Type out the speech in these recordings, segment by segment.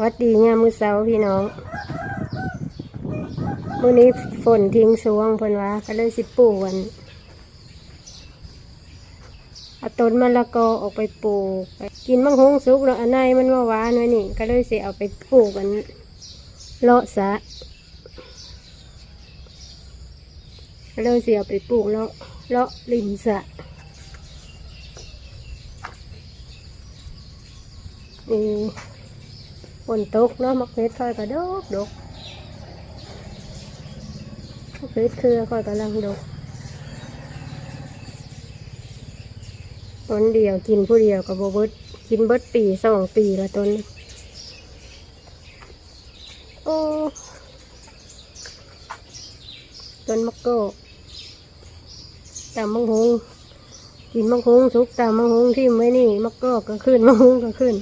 วัดดีงามมือเสาพี่น้องมื้อนี้ฝนทิ้งสวงเพิ่นว่าก็เลยสิปลูกกันเอาต้นมะละกอออกไปปลูกกินมังหงสุกแล้วอันในมันว่าหวานไว้นี่ ก็เลยสิเอาไปปลูกกันเลาะสะก็เลยสิเอาไปปลูกเลาะเลาะริมสะนี่ ฝนตกเนาะมักเพชรค่อยกระดกดกเพชรเครือคอยกำลังดกต้นเดียวกินผู้เดียวกับโบเบิดกินเบิดปีสองปีละต้นโอ้ต้นมะโกตามมังหงกินมังหงสุกตามมังหงที่ไว้นี่มะโกก็ขึ้นมังหงก็ขึ้น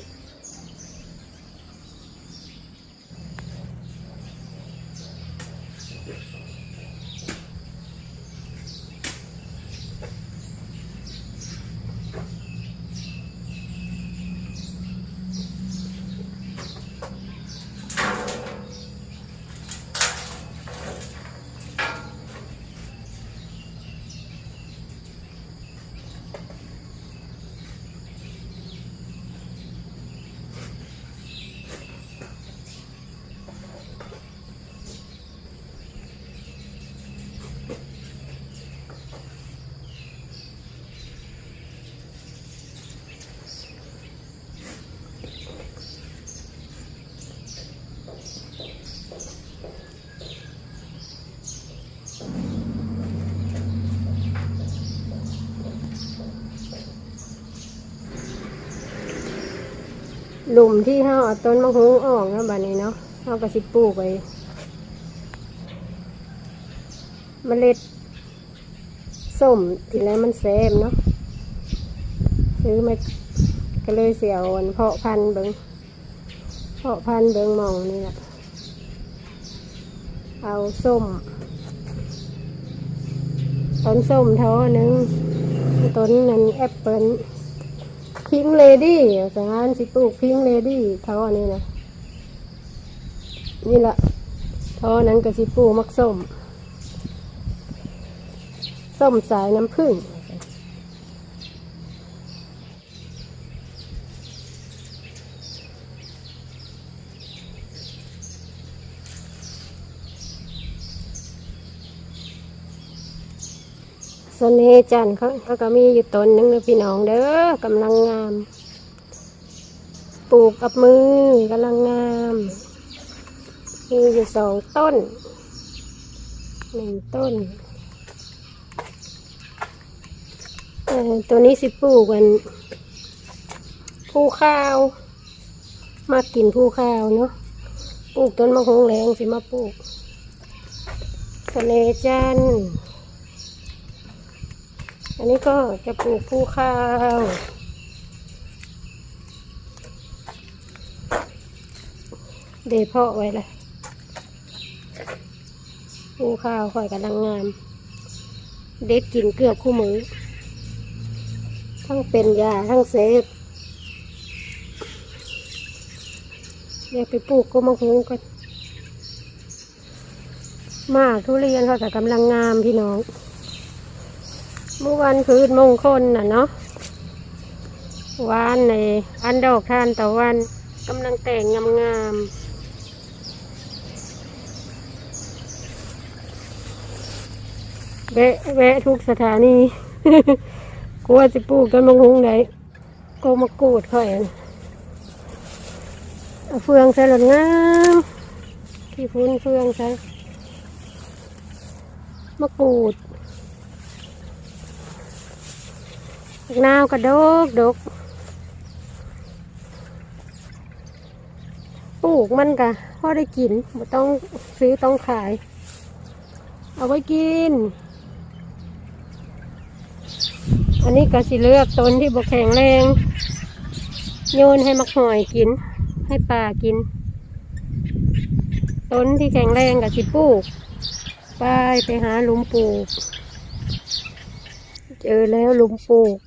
หลุมที่เฮาเอาต้นมะฮุงออกนะบัดนี้เนาะเฮาก็สิปลูกไปเมล็ดส้มทีแล้วมันแซมเนาะซื้อมาก็เลยเสียวันเพาะพันธุ์เบิงเพาะพันธุ์เบิงหมองนี่แหละเอาส้มต้นส้มเท่าหนึงต้นนั้นแอปเปิ้ล พิงเลดี้สงานสิปลูกพิงเลดี้เขาอันนี้นะนี่แหละท่อนั้นก็สิปลูกมักส้ม ส้มสายน้ำผึ้ง สน่ห์จันเขาเขาก็มีอยู่ต้นหนึงนะพี่น้องเด้อกำลังงาม ปลูกกับมือกำลังงามมีอยู่สองต้นหนึ่งต้นตัวนี้สิปลูกกันผู้ข้าว มากินผู้ข้าวเนาะปลูกต้นมะฮงแรงสิมาปลูกทะเลจันทร์ อันนี้ก็จะปลูกภูข้าวเดเพาะไว้เลยภูข้าวค่อยกำลังงาม เด็ดกินเกือบคู่มือ ทั้งเป็นยาทั้งเซฟอยากไปปลูกก็มาคงก็มากทุเรียนเขาแต่กำลังงามพี่น้อง เมื่อวันคืนมงคลน่ะเนาะวานในอันดอกทานตะวันกำลังแต่งงามๆแวะแวะทุกสถานี กลัวจะปลูกต้นมะฮุงไหนก็มากูดค่อยเฟืองใส่หลดงามที่ฟุ้นเฟืองใส่มะกรูด ผัก นาวกระดกดกปลูกมันกะพอได้กินไม่ต้องซื้อต้องขาย เอาไว้กิน อันนี้ก็สิเลือกต้นที่บกแข็งแรง โยนให้มักหอยกิน ให้ปลากิน ต้นที่แข็งแรงก็สิปลูก ไปไปหาหลุมปลูก เจอแล้วลุงปลูก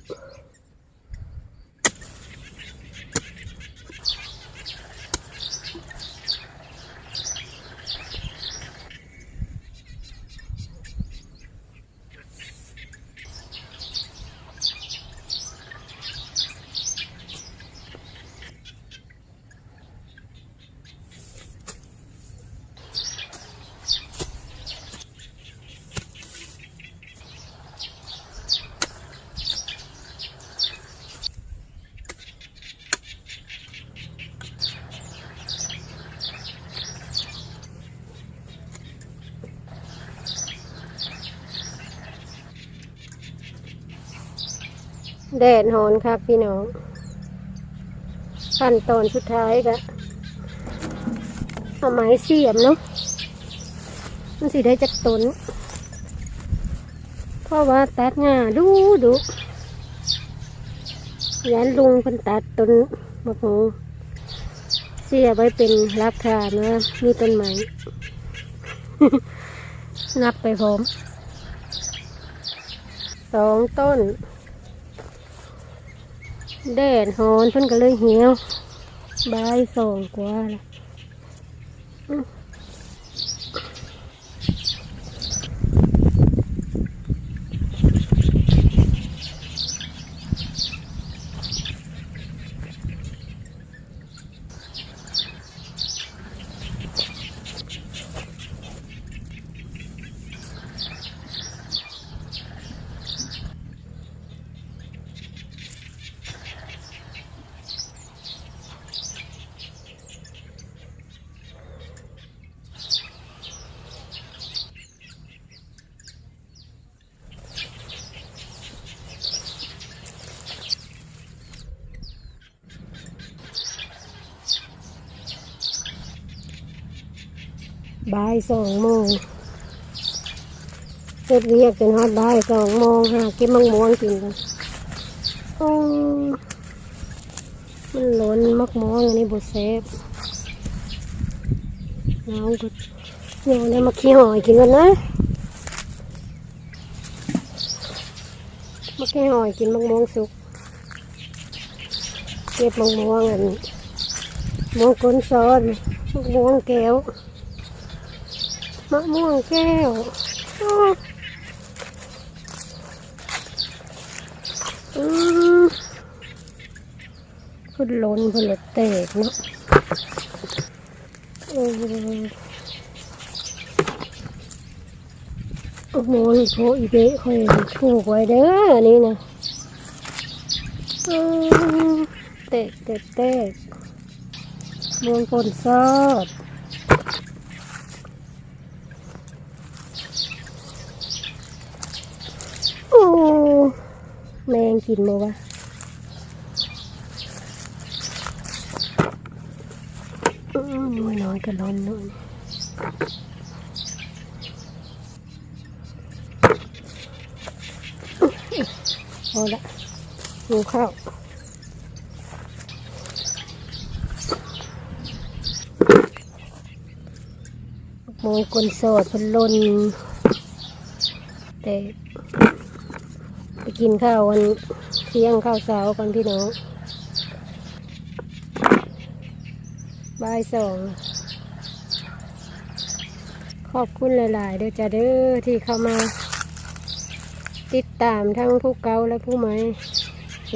แดดหอนครับพี่น้อง ขั้นตอนสุดท้ายก็เอาไม้เสียมเนาะมันสิได้จักตนเพราะว่าตัดง่าดูดูยันลุงเพันตัดต้นมะพร้าวเสียไว้เป็นรักฐานนะมีต้นไม้นับไปพร้อมสองต้น แดดหอนเพิ่นก็เลยเหี่ยวบายสองกว่าละ บ่ายสองโมงเฮ็ดเรียกจนฮอดบ่ายสองโมงหาเก็บมังม่วงกินกันโอ้มันหล้นมักม่วงอันนี้บดเซฟน้องก็เดี๋ยวได้มาขี้หอยกินกันนะมาขี้หอยกินมังม่วงสุกเก็บมังม่วงอันม่วงก้นซ้อนมังม่วงแก้ว มะม่วงแก้วอืมพุ่นล้นพุ่นเล็ดแตกเนาะโอ้โหโอ้โหโคอีเบะคอยถูกไว้เด้ออันนี้นะอืมแตกแตกแตกม่วงปนซอด โอ้ กินมาวะน้อยน้อยก็ร้อนน้อยเอาละดูข้าวมองกลสดพลนแต่ ไปกินข้าววันเที่ยงข้าวเช้ากันพี่น้องบ่ายสองขอบคุณหลาย ๆ เด้อจ้าเด้อที่เข้ามา ติดตามทั้งผู้เก่าและผู้ใหม่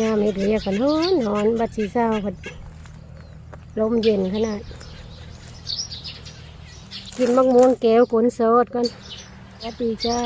ยามเห็ดเรียกกันฮอนหอนบัดสีเศร้ากันลมเย็นขนาด กินมักม่วงแก้วกวนโซดกันสวัสดีจ้า